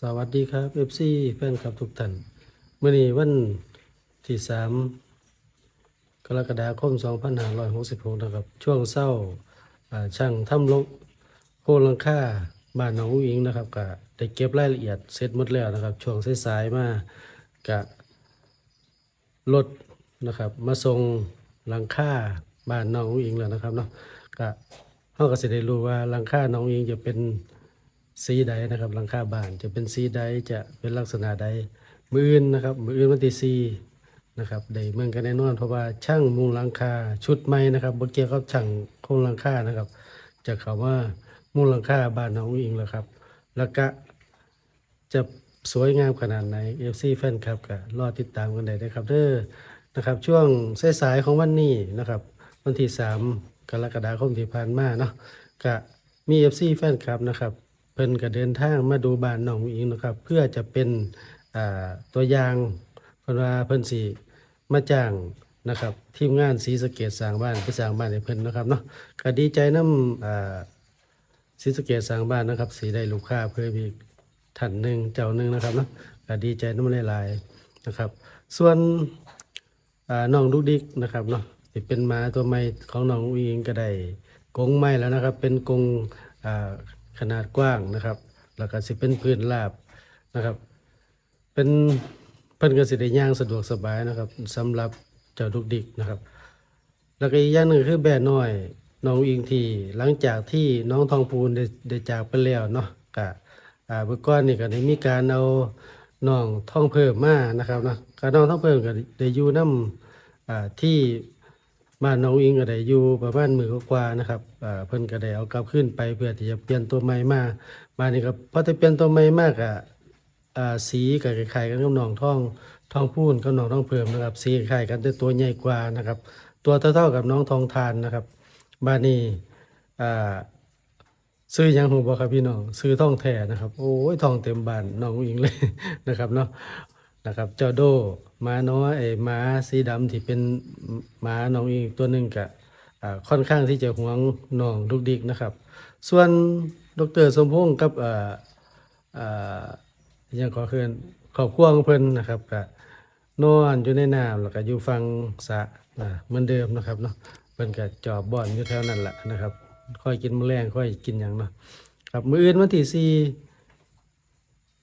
สวัสดีครับ FC แฟนคลับทุกท่านเมื่อนี้วันที่สามกรกฎาคม2566นะครับ ช่วงเศร้าช่างทำลงโคลังค่าบ้านหนองอิงนะครับก็ได้เก็บรายละเอียดเสร็จหมดแล้วนะครับ ช่วงสายๆมากะรถนะครับ มาส่งหลังค่าบ้านหนองอุ๋งอิงแล้วนะครับเนาะก็เขาก็สิได้รู้ว่าหลังค่าหนองอุ๋งอิงจะเป็น สีใดนะครับหลังคาบ้านจะเป็นสีใดจะเป็นลักษณะใดมืออื่นนะครับมืออื่นวันที่สีนะครับได้เมืองกันแน่นอนเพราะว่าช่างมุงหลังคาชุดใหม่นะครับบ่เกี่ยวกับช่างโครงหลังคานะครับจะเขาว่ามุงหลังคาบ้านน้องอิงแล้วครับ แล้วก็จะสวยงามขนาดไหน FC แฟนครับก็รอติดตามกันได้นะครับเด้อนะครับช่วงสายๆของวันนี้นะครับวันที่ 3 กรกฎาคมที่ผ่านมาเนาะก็มี FC แฟนคลับนะครับ เพิ่นก็เดินทางมาดูบ้านน้องอิงนะครับ เพื่อจะเป็นตัวอย่างเพิ่นว่าเพิ่นสิมาจ้างนะครับทีมงานศรีสเกดสร้างบ้านไปสร้างบ้านให้เพิ่นนะครับเนาะก็ดีใจนำอ่าศรีสเกดสร้างบ้านนะครับ สีได้ลูกค้าเพิ่มอีกท่านหนึ่งเจ้าหนึ่งนะครับเนาะก็ดีใจน้ำหลายๆนะครับ ส่วนน้องดุกดิกนะครับเนาะที่เป็นหมาตัวใหม่ของน้องอิงก็ได้กงใหม่แล้วนะครับ เป็นกง ขนาดกว้างนะครับ แล้วก็สิเป็นพื้นราบนะครับ เป็นเพิ่นก็สิได้ย่างสะดวกสบายนะครับสำหรับเจ้าดุกดิกนะครับ แล้วก็อีกอย่างหนึ่งคือแบ่น้อยน้องอิงทีหลังจากที่น้องทองพูนได้ได้จากไปแล้วเนาะก็อ่าเมื่อก่อนนี่ก็ได้มีการเอาน้องท่องเพิ่มมานะครับนะก็น้องท่องเพิ่มก็ได้อยู่นํอ่าที่ บ้านน้องอิงก็ได้อยู่ประมาณมือกว่านะครับเพิ่นก็ได้เอากลับขึ้นไปเพื่อที่จะเปลี่ยนตัวใหม่มาบ้านนี้ก็พอจะเปลี่ยนตัวใหม่มากอะสีก็คล้ายๆกันกับน้องทองทองพูนกับน้องทองเพิ่มนะครับ สีคล้ายกันแต่ตัวใหญ่กว่านะครับ ตัวเท่าๆกับน้องทองทานนะครับบ้านนี้ซื้อยังหูบ่ครับพี่น้องซื้อทองแท้นะครับ โอ้ยทองเต็มบ้านน้องอิงเลยนะครับเนาะ นะครับเจ้าโดม้าน้อยไอ้ม้าสีดำที่เป็นม้าน้องอีกตัวหนึ่งกะอ่าค่อนข้างที่จะหวงน้องลูกดิกนะครับ ส่วนดรสมพงศ์กับอ่าอ่ายังขอเคืนขอบครัวของเพิ่นนะครับกะนอนอยู่ในน้ำแล้วก็อยู่ฟังสะเหมือนเดิมนะครับเนาะเพิ่นก็จอบบ่อนอยู่แถวนั้นแหละนะครับ ค่อยกินแมลงค่อยกินอย่างเนาะครับมื้ออื่นวันที่สี่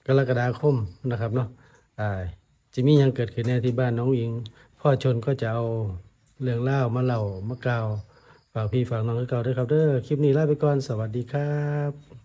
กรกฎาคมนะครับเนาะ จะมียังเกิดขึ้นในที่บ้านน้องอิง พ่อชนก็จะเอาเรื่องเล่ามาเล่ามากล่าวฝากพี่ฝากน้องให้เก่าด้วยครับเด้อคลิปนี้ลาไปก่อนสวัสดีครับ